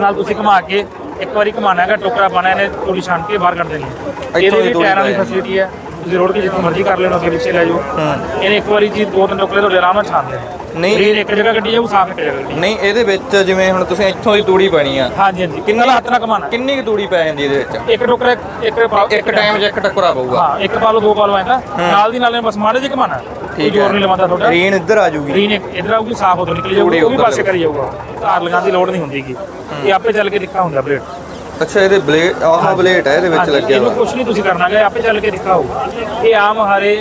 ਨਾਲ ਤੁਸੀਂ ਘੁਮਾ ਕੇ ਇੱਕ ਵਾਰੀ ਘੁਮਾਣਾ ਹੈਗਾ ਟੋਕਰਾ ਪਾਣਾ ਇਹਨੇ ਥੋੜੀ ਛਾਣ ਕੇ ਬਾਹਰ ਕੱਢ ਦੇਣੀ ਹੈ। ਇਹਦੇ ਵੀ ਟਾਇਰਾਂ ਦੀ ਫੈਸਿਲਿਟੀ ਹੈ। ਤੁਸੀਂ ਰੋਡ ਕੇ ਜਿੱਥੇ ਮਰਜ਼ੀ ਕਰ ਲੈਣਾ ਅੱਗੇ ਪਿੱਛੇ ਲੈ ਜਾਓ। ਇਹਨੇ ਇੱਕ ਵਾਰੀ ਜੀ ਦੋ ਤਿੰਨ ਟੋਕਰੇ ਤੁਹਾਡੇ ਆਰਾਮ ਨਾਲ ਛਾਣ ਦੇਣੇ ਨਹੀਂ। ਗ੍ਰੀਨ ਇੱਕ ਜਗ੍ਹਾ ਗੱਡੀ ਜਾਊ ਸਾਫ਼ ਇੱਕ ਜਗ੍ਹਾ ਗੱਡੀ ਨਹੀਂ ਇਹਦੇ ਵਿੱਚ ਜਿਵੇਂ ਹੁਣ ਤੁਸੀਂ ਇੱਥੋਂ ਦੀ ਤੂੜੀ ਪੈਣੀ ਆ। ਹਾਂਜੀ ਹਾਂਜੀ। ਕਿੰਨਾ ਹੱਥ ਨਾਲ ਘੁਮਾਣਾ ਕਿੰਨੀ ਕੁ ਤੂੜੀ ਪੈ ਜਾਂਦੀ ਇਹਦੇ ਵਿੱਚ? ਇੱਕ ਟੋਕਰਾ ਇੱਕ ਇੱਕ ਟਾਈਮ 'ਚ ਇੱਕ ਟੱਕਰਾ ਪਊਗਾ। ਹਾਂ ਇੱਕ ਪਾ ਲਓ ਦੋ ਪਾ ਲਓ ਐਂਦਾ ਨਾਲ ਦੀ ਨਾਲ ਬਸ ਮਾੜੇ ਜਿਹਾ ਘੁਮਾਣਾ ਕੋਈ ਜ਼ੋਰ ਨਹੀਂ ਲਵਾਉਂਦਾ ਤੁਹਾਡਾ। ਗ੍ਰੀਨ ਇੱਧਰ ਆ ਜੂਗੀ ਗ੍ਰੀਨ ਇਧਰ ਆਊਗੀ ਸਾਫ਼ ਉਧਰ ਨਿਕਲ ਜਾਊਗੀ ਉਹ ਵੀ ਪਾਸੇ ਕਰੀ ਜਾਊਗਾ। ਧਾਰ ਲਗਾਉਣ ਦੀ ਲੋੜ ਨਹੀਂ ਹੁੰਦੀਗੀ ਇਹ ਆਪੇ ਚੱਲ ਕੇ ਦਿਖਾ ਹੁੰਦਾ ਬਲੇਡ। ਅੱਛਾ ਇਹਦੇ ਬਲੇਡ ਆਹ ਬਲੇਡ ਹੈ ਇਹਦੇ ਵਿੱਚ ਹਾਂਜੀ, ਲੱਗਿਆ ਇਹਨੂੰ ਵਾ ਕੁਝ ਨਹੀਂ ਤੁਸੀਂ ਕਰਨਾ ਹੈ ਆਪੇ ਚੱਲ ਕੇ ਦਿਖਾ ਹੋਊਗਾ ਇਹ ਆਮ ਹਰੇ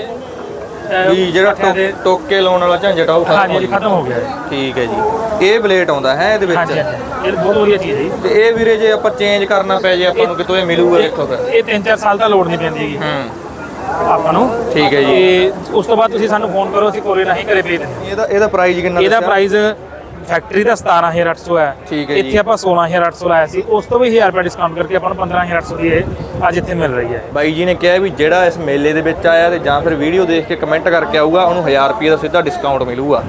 ਅਹ, ਵੀ ਜਿਹੜਾ ਟੋ- ਟੋਕੇ ਲਾਉਣ ਵਾਲਾ ਝੰਜਟ ਆ ਉਹ ਖਤਮ ਹਾਂਜੀ ਗਿਆ। ਖਤਮ ਹੋ ਗਿਆ। ਠੀਕ ਹੈ ਜੀ। ਇਹ ਬਲੇਡ ਆਉਂਦਾ ਹੈ ਇਹਦੇ ਵਿੱਚ? ਹਾਂਜੀ ਇਹ ਬਹੁਤ ਵਧੀਆ ਚੀਜ਼ ਹੈ ਜੀ। ਤੇ ਇਹ ਵੀਰੇ ਜੇ ਆਪਾਂ ਚੇਂਜ ਕਰਨਾ ਪੈ ਜੇ ਆਪਾਂ ਨੂੰ ਕਿਤੋਂ ਇਹ ਮਿਲੂਗਾ ਦੇਖੋ ਫਿਰ। ਇਹ 3-4 ਸਾਲ ਤਾਂ ਲੋੜ ਨਹੀਂ ਪੈਂਦੀ ਹੈਗੀ। ਹੂੰ। ਆਪਾਂ ਨੂੰ। ਠੀਕ ਹੈ ਜੀ। ਤੇ ਉਸ ਤੋਂ ਬਾਅਦ ਤੁਸੀਂ ਸਾਨੂੰ ਫੋਨ ਕਰੋ ਅਸੀਂ ਕੋਰੀਅਰ ਨਹੀਂ ਘਰੇ ਭੇਜ ਦਿੰਦੇ ਇਹਦਾ ਇਹਦਾ ਪ੍ਰਾਈਸ ਕਿੰਨਾ ਇਹਦਾ ਦੱਸਿਆ? ਪ੍ਰਾਈਸ ਫੈਕਟਰੀ ਦਾ 17800 ਹੈ। ਠੀਕ ਹੈ ਜੀ। ਇੱਥੇ ਆਪਾਂ 16800 ਲਾਇਆ ਸੀ। ਉਸ ਤੋਂ ਵੀ 1000 ਰੁਪਏ ਡਿਸਕਾਊਂਟ ਕਰਕੇ ਆਪਾਂ ਨੂੰ 15800 ਦੀ ਇਹ ਅੱਜ ਇੱਥੇ ਮਿਲ ਰਹੀ ਹੈ। ਬਾਈ ਜੀ ਨੇ ਕਿਹਾ ਵੀ ਜਿਹੜਾ ਇਸ ਮੇਲੇ ਦੇ ਵਿੱਚ ਆਇਆ ਤੇ ਜਾਂ ਫਿਰ ਵੀਡੀਓ ਦੇਖ ਕੇ ਕਮੈਂਟ ਕਰਕੇ ਆਊਗਾ ਉਹਨੂੰ 1000 ਰੁਪਏ ਦਾ ਸਿੱਧਾ ਡਿਸਕਾਊਂਟ ਮਿਲੂਗਾ।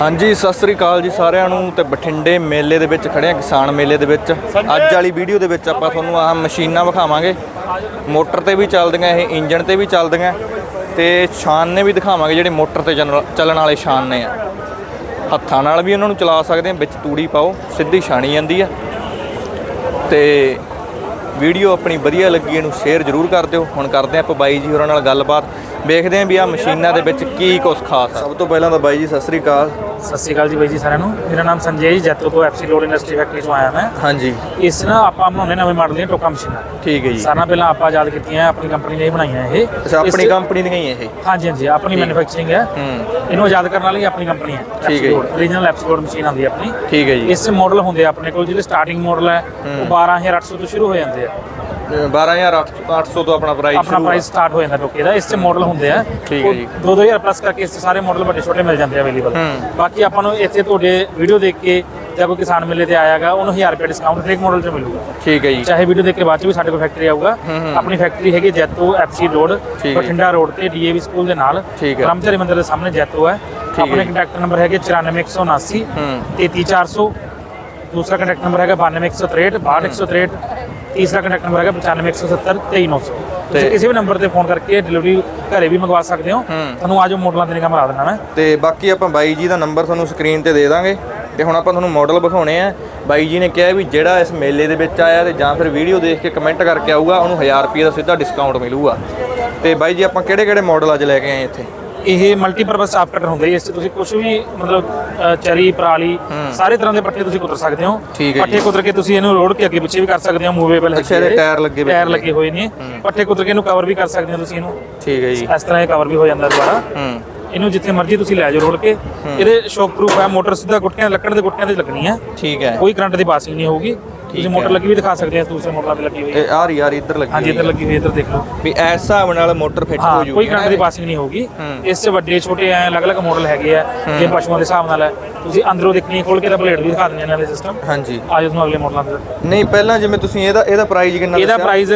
ਹਾਂਜੀ ਸਤਿ ਸ੍ਰੀ ਅਕਾਲ ਜੀ ਸਾਰਿਆਂ ਨੂੰ ਤੇ ਬਠਿੰਡੇ ਮੇਲੇ ਦੇ ਵਿੱਚ ਖੜੇ ਆ ਕਿਸਾਨ ਮੇਲੇ ਦੇ ਵਿੱਚ। ਅੱਜ ਵਾਲੀ ਵੀਡੀਓ ਦੇ ਵਿੱਚ ਆਪਾਂ ਤੁਹਾਨੂੰ ਆਹ ਮਸ਼ੀਨਾਂ ਵਿਖਾਵਾਂਗੇ। ਮੋਟਰ ਤੇ ਵੀ ਚੱਲਦੀਆਂ ਇਹ ਇੰਜਨ ਤੇ ਵੀ ਚੱਲਦੀਆਂ ਤੇ ਛਾਨਨੇ ਵੀ ਦਿਖਾਵਾਂਗੇ ਜਿਹੜੇ ਮੋਟਰ ਤੇ ਚੱਲਣ ਚੱਲਣ ਵਾਲੇ ਛਾਨਨੇ ਆ। ਹੱਥਾਂ ਨਾਲ ਵੀ ਉਹਨਾਂ ਨੂੰ ਚਲਾ ਸਕਦੇ ਆ ਵਿੱਚ ਤੂੜੀ ਪਾਓ, ਸਿੱਧੀ ਛਾਣੀ ਜਾਂਦੀ ਆ। ਤੇ ਵੀਡੀਓ ਆਪਣੀ ਵਧੀਆ ਲੱਗੀ, ਇਹਨੂੰ ਸ਼ੇਅਰ ਜ਼ਰੂਰ ਕਰ ਦਿਓ। ਹੁਣ ਕਰਦੇ ਆਪਾਂ ਬਾਈ ਜੀ ਹੋਰਾਂ ਨਾਲ ਗੱਲਬਾਤ। ਵੇਖਦੇ ਆਂ ਵੀ ਆ ਮਸ਼ੀਨਾਂ ਦੇ ਵਿੱਚ ਕੀ ਕੁਝ ਖਾਸ ਆ। ਸਭ ਤੋਂ ਪਹਿਲਾਂ ਤਾਂ ਬਾਈ ਜੀ ਸਤਿ ਸ੍ਰੀ ਅਕਾਲ। ਸਤਿ ਸ਼੍ਰੀ ਅਕਾਲ ਜੀ ਬਾਈ ਜੀ ਸਾਰਿਆਂ ਨੂੰ। ਮੇਰਾ ਨਾਮ ਸੰਜੇ ਹੈ ਜੀ ਜੈਤੋ ਤੋਂ ਐਫਸੀ ਲੋਡ ਇੰਡਸਟਰੀ ਫੈਕਟਰੀ ਤੋਂ ਆਇਆ ਮੈਂ। ਹਾਂਜੀ। ਇਸ ਨਾ ਆਪਾਂ ਬਣਾਉਣੇ ਨਵੇਂ ਮਾਡਲ ਦੀਆਂ ਟੋਕਾ ਮਸ਼ੀਨਾਂ। ਠੀਕ ਹੈ ਜੀ। ਸਾਰਾ ਪਹਿਲਾਂ ਆਪਾਂ ਆਜ਼ਾਦ ਕੀਤੀਆਂ ਆਪਣੀ ਕੰਪਨੀ ਨੇ ਹੀ ਬਣਾਈਆਂ ਇਹ। ਅੱਛਾ ਆਪਣੀ ਕੰਪਨੀ ਦੀਆਂ ਹੀ ਇਹ। ਹਾਂਜੀ ਹਾਂਜੀ ਆਪਣੀ ਮੈਨੂਫੈਕਚਰਿੰਗ ਹੈ। ਹੂੰ। ਇਹਨੂੰ ਆਜ਼ਾਦ ਕਰਨ ਵਾਲੀ ਆਪਣੀ ਕੰਪਨੀ ਹੈ। ਠੀਕ ਹੈ ਜੀ। ਓਰੀਜਨਲ ਐਪਸਕੋਡ ਮਸ਼ੀਨ ਆਉਂਦੀ ਆਪਣੀ। ਠੀਕ ਹੈ ਜੀ। ਇਸ ਮਾਡਲ ਹੁੰਦੇ ਆ ਆਪਣੇ ਕੋਲ ਜਿਹੜੇ ਸਟਾਰਟਿੰਗ ਮਾਡਲ ਹੈ ਉਹ 12800 ਤੋਂ ਸ਼ੁਰੂ ਹੋ ਜਾਂਦੇ ਆ। 12800 ਤੋਂ ਆਪਣਾ ਪ੍ਰਾਈਸ ਆਪਣਾ ਪ੍ਰਾਈਸ ਸਟਾਰਟ ਹੋ ਜਾਂਦਾ ਟੋਕੇ ਦਾ ਇਸ 'ਚ ਮਾਡਲ ਹੁੰਦੇ ਆ। ਠੀਕ ਹੈ ਜੀ। 2-2000 ਪਲੱਸ ਕਰਕੇ ਇਸ 'ਚ ਸਾਰੇ ਮਾਡਲ ਵੱਡੇ ਛੋਟੇ ਮਿਲ ਜਾਂਦੇ ਆ ਅਵੇਲੇਬਲ। ਬਾਕੀ ਆਪਾਂ ਨੂੰ ਇੱਥੇ ਤੁਹਾਡੇ ਵੀਡੀਓ ਦੇਖ ਕੇ ਜਾਂ ਕੋਈ ਕਿਸਾਨ ਮੇਲੇ ਤੇ ਆਇਆਗਾ ਉਹਨੂੰ 1000 ਰੁਪਏ ਡਿਸਕਾਊਂਟ ਹਰੇਕ ਮਾਡਲ 'ਚ ਮਿਲੂਗਾ। ਠੀਕ ਹੈ ਜੀ। ਚਾਹੇ ਵੀਡੀਓ ਦੇਖ ਕੇ ਬਾਅਦ 'ਚ ਵੀ ਸਾਡੇ ਕੋਲ ਫੈਕਟਰੀ ਆਊਗਾ। ਆਪਣੀ ਫੈਕਟਰੀ ਹੈਗੀ Jaito FC road. Bathinda road ਤੇ ਡੀਏਵੀ ਸਕੂਲ ਦੇ ਨਾਲ। ਬ੍ਰਹਮਚਾਰੀ ਮੰਦਿਰ ਦੇ ਸਾਹਮਣੇ ਜੈਤੋ ਹੈ। ਆਪਣੇ। ਕੰਟੈਕਟ ਨੰਬਰ ਹੈਗੇ 94179 ਹੂੰ। 33400 ਦੂਸਰਾ ਕੰਟੈਕਟ ਨੰਬਰ ਹੈਗਾ 92163 62163 ਤੀਸਰਾ ਕੰਟੈਕਟ ਨੰਬਰ ਹੈਗਾ 95170 23900 ਤੁਸੀਂ ਕਿਸੇ ਵੀ ਨੰਬਰ ਤੇ ਫੋਨ ਕਰਕੇ ਡਿਲੀਵਰੀ ਘਰੇ ਵੀ ਮੰਗਵਾ ਸਕਦੇ ਹੋ। ਤੁਹਾਨੂੰ ਆਜੋ ਮਾਡਲਾਂ ਦੇ ਨਿਗਾਹ ਮਰਾ ਦੇਣਾ ਮੈਂ। ਤੇ ਬਾਕੀ ਆਪਾਂ ਬਾਈ ਜੀ ਦਾ ਨੰਬਰ ਤੁਹਾਨੂੰ ਸਕਰੀਨ ਤੇ ਦੇ ਦਾਂਗੇ। ਤੇ ਹੁਣ ਆਪਾਂ ਤੁਹਾਨੂੰ ਮਾਡਲ ਵਿਖਾਉਣੇ ਆ। ਬਾਈ ਜੀ ਨੇ ਕਿਹਾ ਵੀ ਜਿਹੜਾ ਇਸ ਮੇਲੇ ਦੇ ਵਿੱਚ ਆਇਆ ਤੇ ਜਾਂ ਫਿਰ ਵੀਡੀਓ ਦੇਖ ਕੇ ਕਮੈਂਟ ਕਰਕੇ ਆਊਗਾ ਉਹਨੂੰ 1000 ਰੁਪਏ ਦਾ ਸਿੱਧਾ ਡਿਸਕਾਊਂਟ ਮਿਲੂਗਾ। ਤੇ ਬਾਈ ਜੀ ਆਪਾਂ ਕਿਹੜੇ ਕਿਹੜੇ ਮਾਡਲ ਅੱਜ ਲੈ ਕੇ ਆਏ ਇੱਥੇ? ਇਹ ਮਲਟੀਪਰਪਸ ਸਾਫ਼ ਕਟਰ ਹੁੰਦੇ ਇਸ 'ਚ ਤੁਸੀਂ ਕੁਝ ਵੀ ਮਤਲਬ ਚਰੀ ਪਰਾਲੀ ਸਾਰੇ ਤਰ੍ਹਾਂ ਦੇ ਪੱਠੇ ਤੁਸੀਂ ਕੁਤਰ ਸਕਦੇ ਹੋ। ਹੈ ਜੀ। ਪੱਠੇ ਕੁਤਰ ਕੇ ਤੁਸੀਂ ਇਹਨੂੰ ਰੋੜ ਕੇ ਅੱਗੇ ਪਿੱਛੇ ਵੀ ਕਰ ਸਕਦੇ ਹੋ ਮੂਵੇਬਲ ਅੱਛਾ, ਇਹਦੇ ਟਾਇਰ ਲੱਗੇ ਹੋਏ ਟਾਇਰ। ਲੱਗੇ ਹੋਏ ਨੇ। ਪੱਠੇ ਕੁਤਰ ਕੇ ਇਹਨੂੰ ਕਵਰ ਵੀ ਕਰ ਸਕਦੇ ਹੋ ਤੁਸੀਂ ਇਹਨੂੰ। ਠੀਕ ਹੈ ਜੀ। ਇਸ ਤਰ੍ਹਾਂ ਇਹ ਕਵਰ ਵੀ ਹੋ ਜਾਂਦਾ ਦੁਬਾਰਾ। ਹੂੰ। ਇਹਨੂੰ ਜਿੱਥੇ ਮਰਜ਼ੀ ਤੁਸੀਂ ਲੈ ਜਾਓ ਰੋੜ ਕੇ। ਇਹਦੇ ਸ਼ੌਕ ਪ੍ਰੂਫ ਹੈ ਮੋਟਰ ਸਿੱਧਾ ਗੁੱਟਿਆਂ ਲੱਕੜ ਦੇ ਗੁੱਟਿਆਂ ਤੇ ਲੱਗਣੀ ਹੈ। ਠੀਕ ਹੈ। ਕੋਈ ਕਰੰਟ ਦੀ ਪਾਸਿੰਗ ਨਹੀਂ ਹੋਊਗੀ। ਤੁਸੀਂ ਮੋਟਰ ਲੱਗੀ ਵੀ ਦਿਖਾ ਸਕਦੇ ਹੋ ਦੂਸਰੇ ਮੋਟਰਾਂ ਤੇ ਲੱਗੀ ਹੋਈ। ਹੈ ਇਹ ਆ ਰਹੀ ਯਾਰ ਇੱਧਰ ਲੱਗੀ ਹਾਂਜੀ ਇੱਧਰ ਹੋਈ ਲੱਗੀ ਹੋਈ ਇੱਧਰ ਦੇਖ ਲਓ। ਹੈ। ਵੀ ਇਸ ਹਿਸਾਬ ਨਾਲ ਮੋਟਰ ਫਿੱਟ ਹੋ ਹਾਂ ਜੂਗੀ ਕੋਈ ਕਰੰਟ ਦੀ ਪਾਸਿੰਗ ਨਹੀਂ ਹੋਊਗੀ। ਇਸ 'ਚ ਵੱਡੇ ਛੋਟੇ ਐ ਅਲੱਗ-ਅਲੱਗ ਮਾਡਲ ਹੈਗੇ ਆ ਜੇ ਪਸ਼ੂਆਂ ਦੇ ਹਿਸਾਬ ਨਾਲ ਹੈ। ਤੁਸੀਂ ਅੰਦਰੋਂ ਦੇਖਣੀ ਖੋਲ ਕੇ ਤਾਂ ਪਲੇਟ ਵੀ ਦਿਖਾ ਦਿੰਦੇ ਨੇ ਨਾਲੇ ਸਿਸਟਮ ਹਾਂਜੀ। ਆਜੋ ਤੁਹਾਨੂੰ ਅਗਲੇ ਮਾਡਲਾਂ ਤੇ। ਨਹੀਂ ਪਹਿਲਾਂ ਜਿਵੇਂ ਤੁਸੀਂ ਇਹਦਾ ਇਹਦਾ ਪ੍ਰਾਈਸ ਕਿੰਨਾ ਇਹਦਾ ਦੱਸਿਆ? ਪ੍ਰਾਈਸ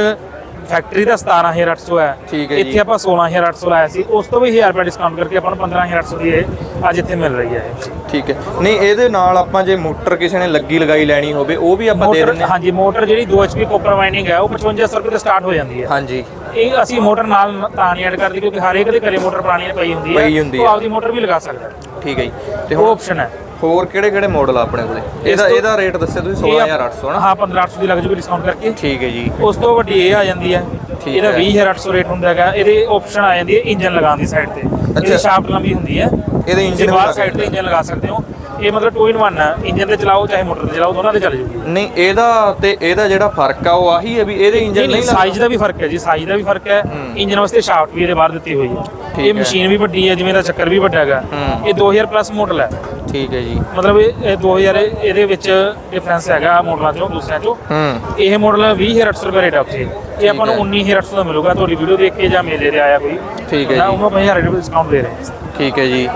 ਫੈਕਟਰੀ ਦਾ 17800 ਹੈ। ਠੀਕ ਹੈ ਜੀ। ਇੱਥੇ ਆਪਾਂ 16800 ਲਾਇਆ ਸੀ। ਉਸ ਤੋਂ ਵੀ 1000 ਰੁਪਏ ਡਿਸਕਾਊਂਟ ਕਰਕੇ ਆਪਾਂ ਨੂੰ 15800 ਦੀ ਇਹ ਅੱਜ ਇੱਥੇ ਮਿਲ ਰਹੀ ਹੈ। ਠੀਕ ਹੈ। ਨਹੀਂ ਇਹਦੇ ਨਾਲ ਆਪਾਂ ਜੇ ਮੋਟਰ ਕਿਸੇ ਨੇ ਲੱਗੀ ਲਗਾਈ ਲੈਣੀ ਹੋਵੇ ਉਹ ਵੀ ਆਪਾਂ ਦੇ ਦਿੰਦੇ ਹਾਂ। ਹਾਂਜੀ ਮੋਟਰ ਜਿਹੜੀ 2 HP ਕਾਪਰ ਵਾਈਨਿੰਗ ਹੈ ਉਹ 5500 ਰੁਪਏ ਤੋਂ ਸਟਾਰਟ ਹੋ ਜਾਂਦੀ ਹੈ। ਹਾਂਜੀ। ਇਹ ਅਸੀਂ ਮੋਟਰ ਨਾਲ ਤਾਂ ਨਹੀਂ ਐਡ ਕਰਦੇ ਕਿਉਂਕਿ ਹਰ ਇੱਕ ਦੇ ਘਰੇ ਮੋਟਰ ਪੁਰਾਣੀ ਪਈ ਹੁੰਦੀ ਹੈ। ਪਈ ਹੁੰਦੀ ਉਹ ਹੈ। ਆਪਦੀ ਮੋਟਰ ਵੀ ਲਗਾ ਸਕਦਾ। ਠੀਕ ਹੈ ਜੀ। ਤੇ ਉਹ ਆਪਸ਼ਨ ਹੈ। ਹੋਰ ਕਿਹੜੇ ਕਿਹੜੇ ਮਾਡਲ ਆ ਆਪਣੇ ਕੋਲੇ? ਇਹਦਾ ਇਹਦਾ ਰੇਟ ਦੱਸਿਆ ਤੁਸੀਂ ਇਹ 16800 ਨਾ ਹਾਂ 15800 ਦੀ ਲੱਗ ਜੂਗੀ ਡਿਸਕਾਊਂਟ ਕਰਕੇ। ਠੀਕ ਹੈ ਜੀ। ਉਸ ਤੋਂ ਵੱਡੀ ਇਹ ਆ ਜਾਂਦੀ ਹੈ ਇਹਦਾ ਹੈ। 20800 ਰੇਟ ਹੁੰਦਾ ਹੈਗਾ ਇਹਦੇ ਆਪਸ਼ਨ ਆ ਜਾਂਦੀ ਹੈ ਇੰਜਨ ਲਗਾਉਣ ਦੀ ਸਾਈਡ ਤੇ। ਇਹਦੀ। ਸ਼ਾਫਟ ਲੰਬੀ ਹੁੰਦੀ ਹੈ। ਇਹਦੇ ਇੰਜਨ ਬਾਹਰ ਸਾਈਡ ਤੇ ਇੰਜਨ ਲਗਾ ਸਕਦੇ ਹੋ। ਇਹ ਮਤਲਬ 2 ਇਨ 1 ਹੈ ਇੰਜਨ ਤੇ ਚਲਾਓ ਚਾਹੇ ਮੋਟਰ ਤੇ ਚਲਾਓ ਦੋਨਾਂ ਤੇ ਚੱਲ ਜੂਗੀ। ਨਹੀਂ ਇਹਦਾ ਤੇ ਇਹਦਾ ਜਿਹੜਾ ਫ਼ਰਕ ਆ ਉਹ ਆਹੀ ਹੈ ਵੀ ਇਹਦੇ ਇੰਜਨ ਨਹੀਂ ਸਾਈਜ਼ ਦਾ ਵੀ ਫ਼ਰਕ ਹੈ ਜੀ ਸਾਈਜ਼ ਦਾ ਵੀ ਫ਼ਰਕ ਹੈ। ਇੰਜਨ ਵਾਸਤੇ ਸ਼ਾਫਟ ਵੀ ਇਹਦੇ ਬਾਹਰ ਦਿੱਤੀ ਹੋਈ ਹੈ। ਇਹ। ਮਸ਼ੀਨ ਵੀ ਵੱਡੀ ਹੈ ਜਿਵੇਂ ਦਾ ਚੱਕਰ ਵੀ ਵੱਡਾ ਹੈਗਾ। ਇਹ 2000 ਪਲੱਸ ਮਾਡਲ ਹੈ। ਠੀਕ ਹੈ ਜੀ। ਮਤਲਬ ਇਹ ਇਹ 2000 ਇਹਦੇ ਵਿੱਚ ਡਿਫਰੈਂਸ ਹੈਗਾ ਮਾਡਲਾਂ ਚੋਂ ਦੂਸਰਿਆਂ ਚੋਂ। ਹੂੰ। ਇਹ ਮਾਡਲ 20800 ਰੁਪਏ ਰੇਟ ਆ ਉੱਥੇ। ਇਹ ਆਪਾਂ ਨੂੰ 19800 ਦਾ ਮਿਲੂਗਾ। ਤੁਹਾਡੀ ਵੀਡੀਓ ਦੇਖ ਕੇ ਜਾਂ ਮੇਲੇ ਤੇ ਆਇਆ ਕੋਈ। ਠੀਕ ਹੈ ਜੀ। ਉਹਨੂੰ 5000 ਰੁਪਏ ਡਿਸਕਾਊਂਟ ਦੇ ਰਹੇ ਹਾਂ। ਠੀਕ ਹੈ ਜੀ।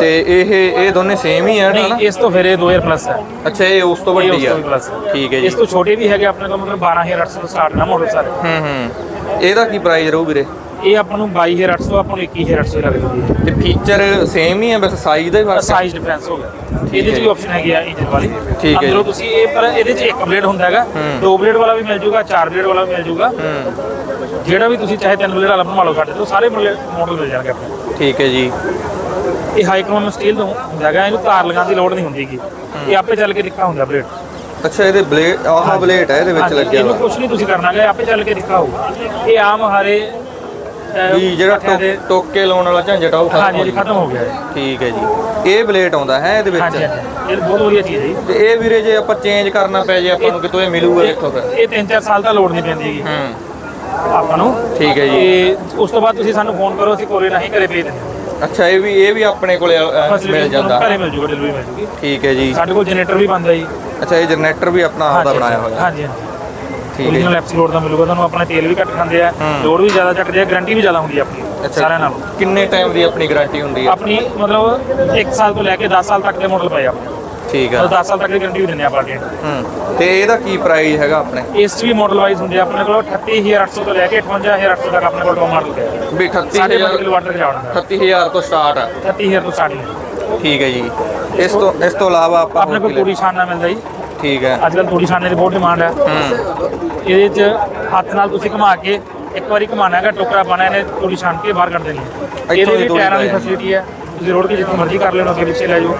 ਤੇ ਇਹ ਇਹ ਦੋਨੇ ਸੇਮ ਹੀ ਆ ਨਾ? ਨਹੀਂ ਇਸ ਤੋਂ ਫਿਰ ਇਹ 2000 ਪਲੱਸ ਹੈ ਅੱਛਾ ਇਹ ਉਸ ਤੋਂ ਇਹ ਉਸ ਵੱਡੀ ਆ। ਤੋਂ ਵੀ ਪਲੱਸ ਹੈ ਠੀਕ ਹੈ ਜੀ। ਇਸ ਤੋਂ ਛੋਟੇ ਵੀ ਹੈਗੇ ਆਪਣੇ ਕੋਲ ਮਤਲਬ 12800 ਤੋਂ ਸਟਾਰਟ ਨਾ ਮਾਡਲ ਸਾਰੇ। ਹੂੰ ਹੂੰ। ਇਹਦਾ ਕੀ ਪ੍ਰਾਈਸ ਰਹੂ ਵੀਰੇ? ਇਹ ਆਪਾਂ ਨੂੰ 22800 ਆਪਾਂ ਨੂੰ 21800 ਲੱਗ ਜੂਗੀ ਤੇ ਫੀਚਰ ਸੇਮ ਹੀ ਹੈ ਬਸ ਸਾਈਜ਼ ਦਾ ਹੀ ਫ਼ਰਕ ਹੈ? ਸਾਈਜ਼ ਡਿਫਰੈਂਸ ਹੋ ਗਿਆ। ਇਹਦੇ 'ਚ ਵੀ ਆਪਸ਼ਨ ਹੈਗੀ ਆ ਇੰਜਨ ਵਾਲੀ। ਠੀਕ ਹੈ। ਅੰਦਰੋਂ ਤੁਸੀਂ ਇਹ ਪਰ ਇਹਦੇ 'ਚ ਇੱਕ ਬਲੇਡ ਹੁੰਦਾ ਹੈਗਾ। ਦੋ ਬਲੇਡ ਵਾਲਾ ਵੀ ਮਿਲ ਜੂਗਾ ਚਾਰ ਬਲੇਡ ਵਾਲਾ ਵੀ ਮਿਲ ਜੂਗਾ। ਜਿਹੜਾ ਵੀ ਤੁਸੀਂ ਚਾਹੇ ਤਿੰਨ ਬਲੇਡ ਵਾਲਾ ਬਣਵਾ ਲਓ ਸਾਡੇ ਤੋਂ ਸਾਰੇ ਮਾਡਲ ਮਿਲ ਜਾਣਗੇ ਆਪਣੇ। ਠੀਕ ਹੈ ਜੀ। ਇਹ ਹਾਈ ਕ੍ਰੋਮ ਸਟੀਲ ਤੋਂ ਹੁੰਦਾ ਹੈਗਾ ਇਹਨੂੰ ਤਾਰ ਲਗਾਉਣ ਦੀ ਲੋੜ ਨਹੀਂ ਹੁੰਦੀਗੀ ਇਹ ਆਪੇ ਚੱਲ ਕੇ ਦਿਖਾ ਹੁੰਦਾ ਬਲੇਡ ਅੱਛਾ ਇਹਦੇ ਬਲੇਡ ਆਹ ਬਲੇਡ ਹੈ ਇਹਦੇ ਵਿੱਚ ਲੱਗਿਆ ਇਹਨੂੰ ਵਾ ਕੁਝ ਨਹੀਂ ਤੁਸੀਂ ਕਰਨਾ ਹੈਗਾ ਆਪੇ ਚੱਲ ਕੇ ਦਿਖਾ ਹੋਊਗਾ। ਇਹ ਆਮ ਹਾਰੇ ਵੀ ਜਿਹੜਾ ਟੋ- ਟੋਕੇ ਲਾਉਣ ਵਾਲਾ ਝੰਜਟ ਆ ਉਹ ਖਤਮ ਹਾਂਜੀ ਹੋ ਜੀ ਗਿਆ ਖਤਮ ਹੋ ਗਿਆ ਹੈ। ਠੀਕ ਹੈ ਜੀ। ਇਹ ਬਲੇਡ ਆਉਂਦਾ ਹੈ ਇਹਦੇ ਵਿੱਚ? ਹਾਂਜੀ ਇਹ ਬਹੁਤ ਵਧੀਆ ਚੀਜ਼ ਹੈ ਜੀ। ਤੇ ਇਹ ਵੀਰੇ ਜੇ ਆਪਾਂ ਚੇਂਜ ਕਰਨਾ ਪੈ ਜੇ ਆਪਾਂ ਨੂੰ ਕਿਤੋਂ ਇਹ ਮਿਲੂਗਾ ਦੇਖੋ ਫਿਰ। ਇਹ 3-4 ਸਾਲ ਦਾ ਲੋੜ ਨਹੀਂ ਪੈਂਦੀ ਹੈਗੀ। ਹੂੰ। ਆਪਾਂ ਨੂੰ। ਠੀਕ ਹੈ ਜੀ। ਤੇ ਉਸ ਤੋਂ ਬਾਅਦ ਤੁਸੀਂ ਸਾਨੂੰ ਫੋਨ ਕਰੋ ਅਸੀਂ ਕੋਰੀਅਰ ਨਹੀਂ ਘਰੇ ਭੇਜ ਦਿੰਦੇ ਅੱਛਾ ਇਹ ਵੀ ਇਹ ਵੀ ਆਪਣੇ ਕੋਲੇ ਅ, ਹਾਂ ਮਿਲ ਜਾਂਦਾ। ਘਰੇ ਮਿਲ ਜੂਗਾ ਡਿਲੀਵਰੀ ਮਿਲ ਜੂਗੀ। ਠੀਕ ਹੈ ਜੀ। ਸਾਡੇ ਕੋਲ ਜਨਰੇਟਰ ਵੀ ਹੈ ਜੀ। ਅੱਛਾ ਇਹ ਜਨਰੇਟਰ ਵੀ ਆਪਣਾ ਆਪਦਾ ਬਣਾਇਆ ਹੋਇਆ। ਹਾਂਜੀ ਹਾਂਜੀ। ਹੈ ਓਰੀਜਨਲ ਐਪਸੀ ਲੋਡ ਦਾ ਮਿਲੂਗਾ ਤੁਹਾਨੂੰ ਆਪਣਾ ਤੇਲ ਵੀ ਘੱਟ ਖਾਂਦੇ ਆ ਲੋਡ ਵੀ ਜ਼ਿਆਦਾ ਚੱਕਦੇ ਆ ਗਾਰੰਟੀ ਵੀ ਜ਼ਿਆਦਾ ਹੁੰਦੀ ਆ ਆਪਣੀ। ਸਾਰਿਆਂ ਨਾਲੋਂ। ਕਿੰਨੇ ਟਾਈਮ ਦੀ ਆਪਣੀ ਗਾਰੰਟੀ ਹੁੰਦੀ ਹੈ ਆਪਣੀ ਮਤਲਬ 1 ਸਾਲ ਤੋਂ ਲੈ ਕੇ 10 ਸਾਲ ਤੱਕ ਦੇ ਮਾਡਲ ਪਏ ਆਪਣੇ। ਠੀਕ ਹੈ ਮਤਲਬ 10 ਸਾਲ ਤੱਕ ਦੀ ਗਾਰੰਟੀ ਵੀ ਦਿੰਦੇ ਆ ਆਪਾਂ ਅੱਗੇ। ਹੂੰ। ਤੇ ਇਹਦਾ ਕੀ ਪ੍ਰਾਈਸ ਹੈਗਾ ਆਪਣੇ? ਇਸ 'ਚ ਵੀ ਮਾਡਲ ਵਾਈਜ਼ ਹੁੰਦੇ ਆ ਆਪਣੇ ਕੋਲ 38800 ਤੋਂ ਲੈ ਕੇ 58800 ਤੱਕ ਆਪਣੇ ਕੋਲ ਮਾਡਲ ਆ। ਵੀ 3.5 38000 ਕਿਲੋਵਾਟ ਜਾਣਾ 38000 ਤੋਂ ਸਟਾਰਟ ਆ। 30000 ਤੋਂ ਸਟਾਰਟਿੰਗ ਠੀਕ ਹੈ ਜੀ। ਇਸ ਤੋਂ ਇਸ ਤੋਂ ਇਲਾਵਾ ਆਪਾਂ ਆਪਣੇ ਹੋਰ ਕੋਲ ਕੀ ਲੈ- ਤੂੜੀ ਛਾਨਣਾ ਮਿਲਦਾ ਜੀ। ਠੀਕ ਹੈ। ਅੱਜ ਕੱਲ ਤੂੜੀ ਛਾਨਣੇ ਦੀ ਬਹੁਤ ਡਿਮਾਂਡ ਹੈ। ਇਹਦੇ 'ਚ ਹੱਥ ਨਾਲ ਤੁਸੀਂ ਘੁਮਾ ਕੇ ਇੱਕ ਵਾਰੀ ਘੁਮਾਣਾ ਹੈਗਾ ਟੋਕਰਾ ਪਾਣਾ ਇਹਨੇ ਤੂੜੀ ਛਾਨ ਕੇ ਬਾਹਰ ਕੱਢ ਦੇਣੀ ਹੈ। ਇਹਦੇ ਦੀ ਵੀ ਟਾਇਰਾਂ ਦੀ ਫੈਸਿਲਿਟੀ ਹੈ। ਤੁਸੀਂ ਰੋਡ ਕੇ ਜਿੱਥੇ ਮਰਜ਼ੀ ਕਰ ਲੈਣਾ ਅੱਗੇ ਪਿੱਛੇ ਲੈ ਜਾਓ।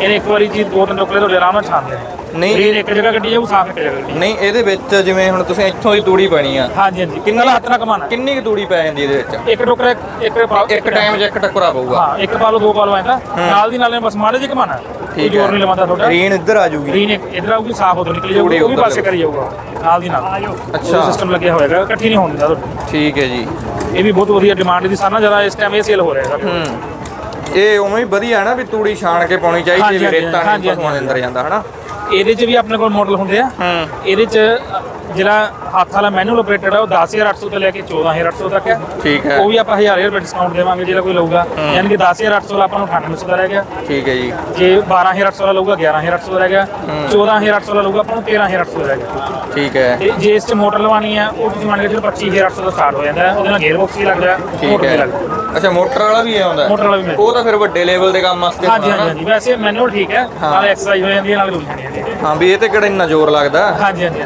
ਇਹਨੇ ਇੱਕ ਵਾਰੀ ਜੀ ਦੋ ਤਿੰਨ ਟੋਕਰੇ ਤੋਂ ਆਰਾਮ ਨਾਲ ਛਾਨ ਦੇਣੇ ਨਹੀਂ। ਗ੍ਰੀਨ ਇੱਕ ਜਗ੍ਹਾ ਗੱਡੀ ਜਾਊ ਸਾਫ਼ ਇੱਕ ਜਗ੍ਹਾ ਨਹੀਂ ਇਹਦੇ ਵਿੱਚ ਜਿਵੇਂ ਹੁਣ ਤੁਸੀਂ ਇੱਥੋਂ ਦੀ ਤੂੜੀ ਪਾਣੀ ਆ ਹਾਂਜੀ ਹਾਂਜੀ। ਕਿੰਨਾ ਹੱਥ ਨਾਲ ਘੁਮਾਣਾ ਕਿੰਨੀ ਕੁ ਤੂੜੀ ਪੈ ਜਾਂਦੀ ਇਹਦੇ ਵਿੱਚ? ਇੱਕ ਟੋਕਰਾ ਇੱਕ ਇੱਕ ਟਾਈਮ 'ਚ ਇੱਕ ਟੱਕਰਾ ਪਊਗਾ। ਹਾਂ ਇੱਕ ਪਾ ਲਓ ਦੋ ਪਾ ਲਓ ਐਂਦਾ ਨਾਲ ਦੀ ਨਾਲ ਬਸ ਮਾੜੇ ਜਿਹਾ ਘੁਮਾਣਾ ਕੋਈ ਠੀਕ ਜ਼ੋਰ ਨਹੀਂ ਲਵਾਉਂਦਾ ਤੁਹਾਡਾ? ਗ੍ਰੀਨ ਇੱਧਰ ਆ ਜੂਗੀ ਗ੍ਰੀਨ ਇੱਕ ਇਧਰ ਆਊਗੀ ਸਾਫ਼ ਉਧਰ ਨਿਕਲ ਜਾਊਗੀ ਉਹ ਵੀ ਉੱਧਰ ਪਾਸੇ ਕਰੀ ਜਾਊਗਾ ਨਾਲ ਦੀ ਨਾਲ। ਅੱਛਾ। ਸਿਸਟਮ ਲੱਗਿਆ ਹੋਏਗਾ ਇਕੱਠੀ ਨਹੀਂ ਹੋਣ ਦਿੰਦਾ ਤੁਹਾਡੀ। ਠੀਕ ਹੈ ਜੀ। ਇਹ ਵੀ ਬਹੁਤ ਵਧੀਆ ਡਿਮਾਂਡ ਦੀ ਸਾਰਾ ਜ਼ਿਆਦਾ ਇਸ ਟਾਈਮ ਇਹ ਸੇਲ ਹੋ ਰਿਹਾ ਹੈਗਾ। ਹੂੰ। ਇਹ ਉਵੇਂ ਹੀ ਵਧੀਆ ਨਾ ਵੀ ਤੂੜੀ ਛਾਣ ਕੇ ਪਾਉਣੀ ਚਾਹੀਦੀ ਹਾਂਜੀ, ਵੀ ਹਾਂਜੀ, ਰੇਤਾ ਨਹੀਂ ਪਸਮਾਨ ਦੇ ਅੰਦਰ ਜਾਂਦਾ ਹਨਾ ਇਹਦੇ 'ਚ ਵੀ ਆਪਣੇ ਕੋਲ ਮਾਡਲ ਹੁੰਦੇ ਆ। ਹੂੰ। ਇਹਦੇ 'ਚ ਜਿਹੜਾ ਹੱਥ ਵਾਲਾ ਮੈਨੂਅਲ ਆਪਰੇਟਡ ਆ ਉਹ 10800 ਤੋਂ ਲੈ ਕੇ 14800 ਤੱਕ ਹੈ। ਠੀਕ ਹੈ। ਉਹ ਵੀ ਆਪਾਂ 1000 ਰੁਪਏ ਡਿਸਕਾਊਂਟ ਦੇਵਾਂਗੇ ਜਿਹੜਾ ਕੋਈ ਲਊਗਾ। ਯਾਨੀ ਕਿ 10800 ਵਾਲਾ ਆਪਾਂ ਨੂੰ 9800 ਦਾ ਰਹਿ ਗਿਆ। ਠੀਕ ਹੈ ਜੀ। ਜੇ 12800 ਵਾਲਾ ਲਊਗਾ 11800 ਦਾ ਰਹਿ ਗਿਆ। 14800 ਵਾਲਾ ਲਊਗਾ ਆਪਾਂ ਨੂੰ 13000 ਦਾ ਰਹਿ ਗਿਆ। ਠੀਕ ਹੈ। ਤੇ ਜੇ ਇਸ 'ਚ ਮੋਟਰ ਲਵਾਉਣੀ ਹੈ ਉਹ ਤੁਸੀਂ ਮੰਨ ਕੇ ਚਲੋ 25000 ਤੋਂ ਸਟਾਰਟ ਹੋ ਜਾਂਦਾ ਹੈ। ਉਹਦੇ ਨਾਲ ਗੇਅਰ ਬਾਕਸ ਵੀ ਲੱਗਦਾ ਹੈ ਠੀਕ ਹੈ। ਅੱਛਾ ਮੋਟਰ ਵਾਲਾ ਵੀ ਆਉਂਦਾ ਮੋਟਰ ਵਾਲਾ ਵੀ ਉਹ ਤਾਂ ਫਿਰ ਵੱਡੇ ਲੈਵਲ ਦੇ ਕੰਮ ਵਾਸਤੇ ਹਾਂਜੀ ਹਾਂਜੀ ਵੈਸੇ ਮੈਨੂਅਲ ਠੀਕ ਹੈ। ਨਾਲ ਐਕਸਰਸਾਈਜ਼ ਹੋ ਜਾਂਦੀ ਹੈ ਨਾਲ ਰੁਕ ਜਾਂਦੀ ਹੈ। ਹਾਂ ਵੀ ਇਹ ਤੇ ਕਿਹੜਾ ਇੰਨਾ ਜ਼ੋਰ ਲੱਗਦਾ? ਹਾਂਜੀ ਹਾਂਜੀ।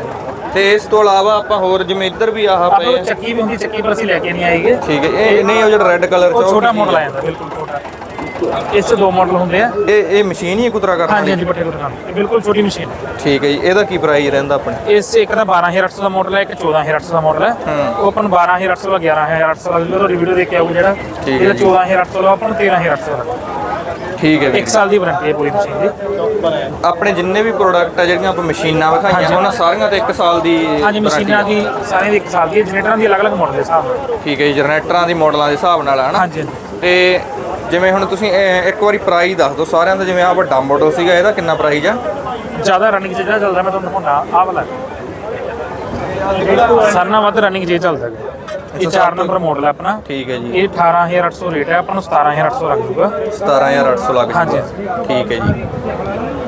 ਤੇ ਇਸ ਤੋਂ ਇਲਾਵਾ ਆਪਾਂ ਹੋਰ ਜਿਵੇਂ ਇੱਧਰ ਵੀ ਆਹ ਆਪਾਂ ਪਏ ਆ। ਚੱਕੀ ਵੀ ਹੁੰਦੀ ਚੱਕੀ ਪਰ ਅਸੀਂ ਲੈ ਕੇ ਨਹੀਂ ਆਏਗੇ ਠੀਕ ਹੈ ਇਹ ਨਹੀਂ ਉਹ ਜਿਹੜਾ ਰੈੱਡ ਕਲਰ ਚ ਉਹ ਉਹ ਛੋਟਾ ਕੀ ਮਾਡਲ ਆ ਜਾਂਦਾ ਬਿਲਕੁਲ ਛੋਟਾ। ਇਸ 'ਚ ਦੋ ਮਾਡਲ ਹੁੰਦੇ ਆ। ਇਹ ਇਹ ਮਸ਼ੀਨ ਹੀ ਕੁਤਰਾ ਕਰਨ ਹਾਂਜੀ ਵਾਲੀ? ਹਾਂਜੀ ਪੱਠੇ ਦੁਕਾਨ ਇਹ ਬਿਲਕੁਲ ਛੋਟੀ ਮਸ਼ੀਨ ਹੈ ਠੀਕ ਹੈ ਜੀ ਇਹਦਾ ਕੀ ਪ੍ਰਾਈਸ ਰਹਿੰਦਾ ਆਪਣੇ? ਇਸ 'ਚ ਇੱਕ ਤਾਂ 12800 ਦਾ ਮਾਡਲ ਹੈ ਇੱਕ 14800 ਦਾ ਮਾਡਲ ਹੈ। ਉਹ ਆਪਾਂ ਨੂੰ 12800 ਦਾ 11800 ਦਾ ਜਦੋਂ ਤੁਹਾਡੀ ਵੀਡੀਓ ਦੇਖ ਕੇ ਆਊ ਜਿਹੜਾ ਠੀਕ ਹੈ ਇਹਦਾ ਜੀ। 14800 ਦਾ ਆਪਾਂ ਨੂੰ 13800 ਦਾ। ਠੀਕ ਹੈ ਵੀਰ ਸਾਲ ਦੀ ਵਾਰੰਟੀ ਹੈ ਪੂਰੀ ਮਸ਼ੀਨ ਦੀ। ਆਪਣੇ ਜਿੰਨੇ ਵੀ ਪ੍ਰੋਡਕਟ ਆ ਜਿਹੜੀਆਂ ਆਪਾਂ ਮਸ਼ੀਨਾਂ ਵਿਖਾਈਆਂ ਉਹਨਾਂ ਸਾਰੀਆਂ ਤੇ 1 ਸਾਲ ਦੀ ਹਾਂਜੀ ਮਸ਼ੀਨਾਂ ਦੀ ਸਾਰਿਆਂ ਦੀ ਇੱਕ ਸਾਲ ਦੀ ਜਨਰੇਟਰਾਂ ਦੀ ਅਲੱਗ-ਅਲੱਗ ਮਾਡਲ ਦੇ ਹਿਸਾਬ ਨਾਲ। ਠੀਕ ਹੈ ਜੀ ਜਨਰੇਟਰਾਂ ਦੀ ਮਾਡਲਾਂ ਦੇ ਹਿਸਾਬ ਨਾਲ ਹਨਾ? ਹਾਂਜੀ ਤੇ ਜਿਵੇਂ ਹੁਣ ਤੁਸੀਂ ਇੱਕ ਵਾਰੀ ਪ੍ਰਾਈਸ ਦੱਸ ਦਿਓ ਸਾਰਿਆਂ ਦਾ ਜਿਵੇਂ ਆ ਵੱਡਾ ਮਾਡਲ ਸੀਗਾ ਇਹਦਾ ਕਿੰਨਾ ਪ੍ਰਾਈਸ ਆ? ਜ਼ਿਆਦਾ ਰਨਿੰਗ ਜਿਹੜਾ ਚੱਲਦਾ ਮੈਂ ਤੁਹਾਨੂੰ ਦਿਖਾਉਣਾ ਆਹ ਵਾਲਾ। ਸਾਰਿਆਂ ਨਾਲੋਂ ਵੱਧ ਰਨਿੰਗ ਇਹ ਚੱਲਦਾ। ਹੈ ਇਹ 4 ਨੰਬਰ ਮਾਡਲ ਹੈ ਆਪਣਾ। ਠੀਕ ਹੈ ਜੀ। ਇਹ 18800 ਰੇਟ ਹੈ ਆਪਾਂ ਨੂੰ 17800 ਲੱਗ ਜੂਗਾ। 17800 ਲੱਗ ਹਾਂਜੀ। ਠੀਕ ਹੈ ਜੀ।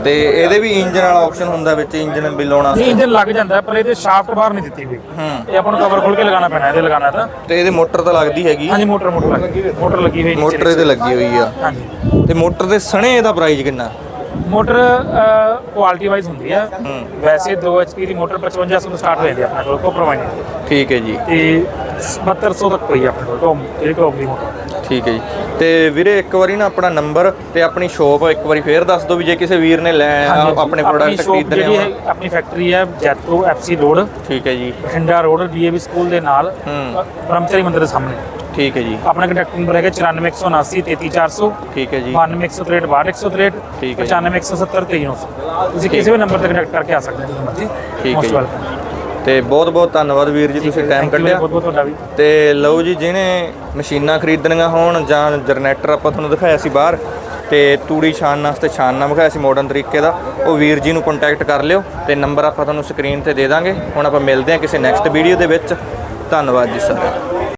ਤੇ ਇਹਦੇ ਵੀ ਇੰਜਨ ਵਾਲਾ ਆਪਸ਼ਨ ਹੁੰਦਾ ਵਿੱਚ ਇੰਜਨ ਵੀ ਲਾਉਣਾ ਨਹੀਂ ਇੰਜਨ ਲੱਗ ਜਾਂਦਾ ਪਰ ਇਹਦੇ ਸ਼ਾਫਟ ਬਾਹਰ ਨਹੀਂ ਦਿੱਤੀ ਹੋਈ। ਹੂੰ। ਇਹ ਆਪਾਂ ਨੂੰ ਕਵਰ ਖੋਲ ਕੇ ਲਗਾਉਣਾ ਪੈਣਾ ਇਹਦੇ ਲਗਾਉਣਾ ਤਾਂ। ਤੇ ਇਹਦੇ ਮੋਟਰ ਤਾਂ ਲੱਗਦੀ ਹੈਗੀ। ਹਾਂਜੀ ਮੋਟਰ ਮੋਟਰ ਲੱਗੀ ਹੋਈ। ਮੋਟਰ ਲੱਗੀ ਹੋਈ ਮੋਟਰ ਇਹਦੇ ਲੱਗੀ ਹੋਈ ਆ। ਹਾਂਜੀ। ਤੇ ਮੋਟਰ ਦੇ ਸਣੇ ਇਹਦਾ ਪ੍ਰਾਈਸ ਕਿੰਨਾ? ਮੋਟਰ ਕੁਆਲਿਟੀ ਵਾਈਜ਼ ਹੁੰਦੀ ਹੈ ਵੈਸੇ 2 HP ਦੀ ਮੋਟਰ 5500 ਤੋਂ ਸਟਾਰਟ ਹੋ ਜਾਂਦੀ ਆਪਣੇ ਕੋਲ ਕੋਪਰਵਾਈਨ ਠੀਕ ਹੈ ਜੀ। ਤੇ 7200 ਤੱਕ ਪਈ ਆਪਣੇ ਕੋਲ ਟੋਮ ਜਿਹੜੀ ਟੋਪ ਦੀ ਮੋਟਰ। ਠੀਕ ਹੈ ਜੀ। ਤੇ ਵੀਰੇ ਇੱਕ ਵਾਰੀ ਨਾ ਆਪਣਾ ਨੰਬਰ ਤੇ ਆਪਣੀ ਸ਼ੋਪ ਇੱਕ ਵਾਰੀ ਫੇਰ ਦੱਸ ਦਿਓ ਵੀ ਜੇ ਕਿਸੇ ਵੀਰ ਨੇ ਲੈ ਆਪਣੇ ਪ੍ਰੋਡਕਟ ਖਰੀਦਣੇ ਹੋਣ ਆਪਣੀ ਫੈਕਟਰੀ ਹੈ ਜੈਤੋ ਐਫਸੀ ਰੋਡ ਠੀਕ ਹੈ ਜੀ। ਬਠਿੰਡਾ ਰੋਡ ਡੀਏਵੀ ਸਕੂਲ ਦੇ ਨਾਲ। ਬ੍ਰਹਮਚਾਰੀ ਮੰਦਿਰ ਦੇ ਸਾਹਮਣੇ। ਠੀਕ ਹੈ ਜੀ। ਆਪਣਾ ਕੰਟੈਕਟ ਨੰਬਰ ਹੈਗਾ 94179 33400 ਠੀਕ ਹੈ ਜੀ। 9163 62163 ਠੀਕ ਹੈ ਜੀ। 9570 23900 ਤੁਸੀਂ ਕਿਸੇ ਵੀ ਨੰਬਰ ਤੇ ਕੰਟੈਕਟ ਕਰਕੇ ਆ ਸਕਦੇ ਹੋ ਮਰਜ਼ੀ। ਠੀਕ ਹੈ। ਤੇ ਬਹੁਤ ਬਹੁਤ ਧੰਨਵਾਦ ਵੀਰ ਜੀ ਤੁਸੀਂ ਟਾਈਮ ਕੱਢਿਆ। ਬਹੁਤ ਬਹੁਤ ਤੁਹਾਡਾ ਵੀ। ਤੇ ਲਓ ਜੀ ਜਿਹਨੇ ਮਸ਼ੀਨਾਂ ਖਰੀਦਣੀਆਂ ਹੋਣ ਜਾਂ ਜਨਰੇਟਰ ਆਪਾਂ ਤੁਹਾਨੂੰ ਦਿਖਾਇਆ ਸੀ ਬਾਹਰ ਤੇ ਤੂੜੀ ਛਾਣ ਵਾਸਤੇ ਛਾਨਣਾ ਵਿਖਾਇਆ ਸੀ ਮਾਡਰਨ ਤਰੀਕੇ ਦਾ ਉਹ ਵੀਰ ਜੀ ਨੂੰ ਕੰਟੈਕਟ ਕਰ ਲਿਓ ਤੇ ਨੰਬਰ ਆਪਾਂ ਤੁਹਾਨੂੰ ਸਕਰੀਨ ਤੇ ਦੇ ਦਾਂਗੇ। ਹੁਣ ਆਪਾਂ ਮਿਲਦੇ ਹਾਂ ਕਿਸੇ ਨੈਕਸਟ ਵੀਡੀਓ ਦੇ ਵਿੱਚ। ਧੰਨਵਾਦ ਜੀ ਸਾਰਿਆਂ